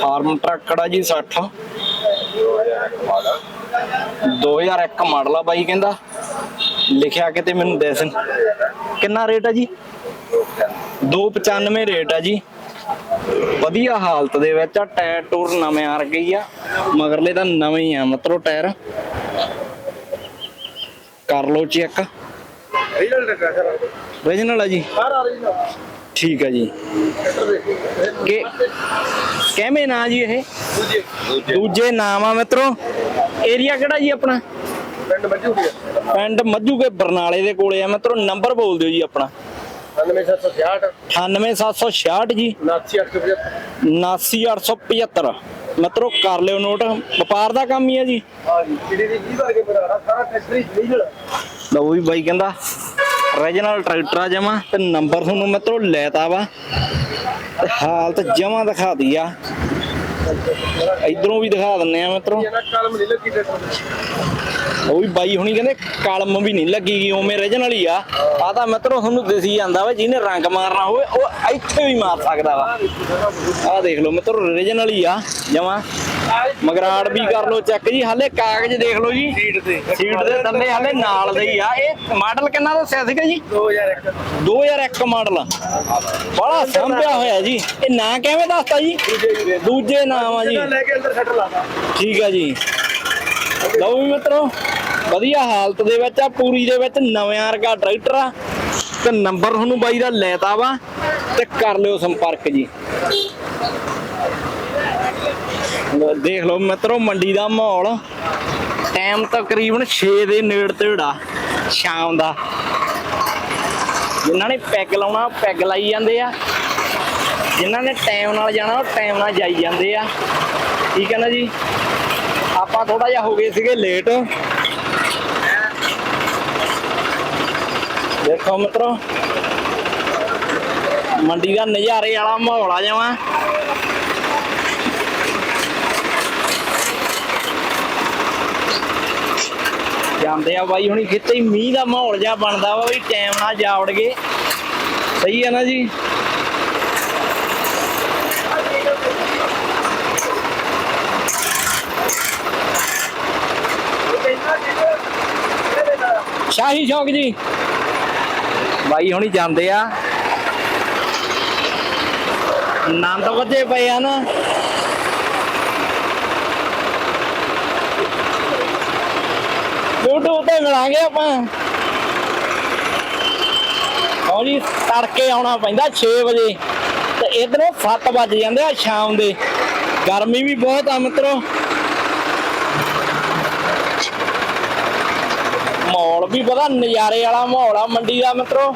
Farm truck ਦਾ ਜੀ 60 2001 model ਆ ਬਾਈ ਕਹਿੰਦਾ। ਲਿਖਿਆ ਕਿਤੇ ਮੈਨੂੰ ਦੱਸਣ ਕਿੰਨਾ ਰੇਟ ਆ ਜੀ? 295 ਰੇਟ ਆ ਜੀ। ਵਧੀਆ ਹਾਲਤ ਦੇ ਵਿੱਚ ਆ ਟਾਇਰ ਟੂਰ ਨਵੇਂ ਆ ਗਈ ਆ। ਮਗਰਲੇ ਤਾਂ ਨਵੇਂ ਹੀ ਆ ਮਤਲਬ ਟਾਇਰ। ਕਰ ਲਓ ਚੈੱਕ। ਓਰੀਜਨਲ ਆ ਜੀ। ਸਾਰਾ ਠੀਕ ਆ ਜੀ। ਕਿ ਕਿਵੇਂ ਨਾਂ ਜੀ ਇਹ? ਦੂਜੇ ਦੂਜੇ ਨਾਮ ਆ ਮਿੱਤਰੋ। ਏਰੀਆ ਕਿਹੜਾ ਜੀ ਆਪਣਾ? ਪਿੰਡ ਮੱਝੂ ਦੀ ਪਿੰਡ ਮੱਝੂਕੇ ਬਰਨਾਲੇ ਦੇ ਕੋਲੇ ਆ ਮਿੱਤਰੋ। ਨੰਬਰ ਬੋਲ ਦਿਓ ਜੀ ਆਪਣਾ। 9766 98766 ਜੀ। 79875 79875 ਮਿੱਤਰੋ ਕਰ ਲਿਓ ਨੋਟ। ਵਪਾਰ ਦਾ ਕੰਮ ਹੀ ਆ ਜੀ। ਹਾਂ ਜੀ। ਕਿਹੜੀ ਦੀ 20 ਵਰਗੇ ਬਣਾ ਸਾਰਾ ਟਰੈਕਟਰ ਹੀ ਰੀਜਨਲ ਲਓ ਵੀ ਬਾਈ ਕਹਿੰਦਾ ਓਰੀਜਨਲ ਟਰੈਕਟਰ ਆ ਜਮਾ। ਤੇ ਨੰਬਰ ਤੁਹਾਨੂੰ ਮਿੱਤਰੋ ਲੈਤਾ ਵਾ। ਤੇ ਹਾਲਤ ਜਮਾ ਦਿਖਾ ਦੀ ਆ। ਇਧਰੋਂ ਵੀ ਦਿਖਾ ਦਿੰਨੇ ਆ ਮਿੱਤਰੋ ਉਹ ਵੀ ਬਾਈ ਹੁਣੀ ਕਹਿੰਦੇ ਕਲਮ ਵੀ ਨਹੀਂ ਲੱਗੀਗੀ ਉਵੇਂ ਓਰੀਜਨਲ ਹੀ ਆ। ਆ ਤਾਂ ਮਿੱਤਰੋ ਤੁਹਾਨੂੰ ਦਿਸੀ ਜਾਂਦਾ ਵਾ ਜਿਹਨੇ ਰੰਗ ਮਾਰਨਾ ਹੋਵੇ ਉਹ ਇੱਥੇ ਵੀ ਮਾਰ ਸਕਦਾ ਵਾ। ਆਹ ਦੇਖ ਲਓ ਮਿੱਤਰੋ ਓਰੀਜਨਲ ਹੀ ਆ ਜਮਾ। ਮਗਰਾੜ ਵੀ ਕਰ ਲਓ ਚੈੱਕ ਜੀ ਹਾਲੇ ਕਾਗਜ਼ ਦੇਖ ਲਓ ਜੀ। ਸੀਟ ਤੇ। ਸੀਟ ਦੇ ਥੱਲੇ ਹਾਲੇ ਨਾਲ ਦੇ ਹੀ ਆ। ਇਹ ਮਾਡਲ ਕਿੰਨਾ ਦੱਸਿਆ ਸੀਗਾ ਜੀ? 2001 2001 ਮਾਡਲ ਬੜਾ ਸੰਭਿਆ ਹੋਇਆ ਜੀ। ਇਹ ਨਾਂ ਕਿਵੇਂ ਦੱਸਤਾ ਜੀ? ਦੂਜੇ ਨਾਮ ਆ ਜੀ। ਠੀਕ ਆ ਜੀ। ਲਓ ਵੀ ਮਿੱਤਰੋ, ਵਧੀਆ ਹਾਲਤ ਦੇ ਵਿੱਚ ਆ, ਪੂਰੀ ਦੇ ਵਿੱਚ ਨਵੇਂ ਵਰਗਾ ਟਰੈਕਟਰ ਆ। ਤੇ ਨੰਬਰ ਤੁਹਾਨੂੰ ਬਾਈ ਦਾ ਲੈਤਾ ਵਾ, ਤੇ ਕਰ ਲਿਓ ਸੰਪਰਕ ਜੀ। ਦੇਖ ਲਓ ਮਿੱਤਰੋ, ਮੰਡੀ ਦਾ ਮਾਹੌਲ। ਟਾਈਮ ਤਕਰੀਬਨ 6 ਦੇ ਨੇੜੇ ਤੇੜਾ ਸ਼ਾਮ ਦਾ। ਜਿਨ੍ਹਾਂ ਨੇ ਪੈਗ ਲਾਉਣਾ ਪੈਗ ਲਾਈ ਜਾਂਦੇ ਆ। ਜਿਨ੍ਹਾਂ ਨੇ ਟਾਈਮ ਨਾਲ ਜਾਣਾ, ਉਹ ਟਾਈਮ ਨਾਲ ਜਾਈ ਜਾਂਦੇ ਆ। ਠੀਕ ਹੈ ਨਾ ਜੀ? ਆਪਾਂ ਥੋੜਾ ਜਿਹਾ ਹੋ ਗਏ ਸੀਗੇ ਲੇਟ ਦੇਖੋ ਮਿੱਤਰੋ, ਮੰਡੀ ਦਾ ਨਜ਼ਾਰੇ ਵਾਲਾ ਮਾਹੌਲ ਆ ਜਾਵਾਂ। ਜਾਂਦੇ ਆ ਬਾਈ ਹੁਣੀ ਕਿਤੇ ਹੀ ਮੀਂਹ ਦਾ ਮਾਹੌਲ ਜਿਹਾ ਬਣਦਾ ਵਾ ਵੀ ਟਾਈਮ ਨਾਲ ਜਾ ਵੜਗੇ ਸਹੀ ਹੈ ਨਾ ਜੀ? ਸ਼ਾਹੀ ਸ਼ੌਕ ਜੀ। ਬਾਈ ਹੁਣੀ ਜਾਂਦੇ ਆ। ਆਨੰਦ ਵੱਜੇ ਪਏ ਆ ਨਾ YouTube ਤੇ ਮਿਲਾਂਗੇ ਆਪਾਂ। ਹਾਂ ਜੀ ਤੜਕੇ ਆਉਣਾ ਪੈਂਦਾ 6 ਵਜੇ। ਤੇ ਇਧਰੋਂ 7 ਵੱਜ ਜਾਂਦੇ ਆ ਸ਼ਾਮ ਦੇ। ਗਰਮੀ ਵੀ ਬਹੁਤ ਆ ਮਿੱਤਰੋ ਮਾਹੌਲ ਵੀ ਪਤਾ ਨਜ਼ਾਰੇ ਵਾਲਾ ਮਾਹੌਲ ਆ ਮੰਡੀ ਦਾ ਮਿੱਤਰੋ।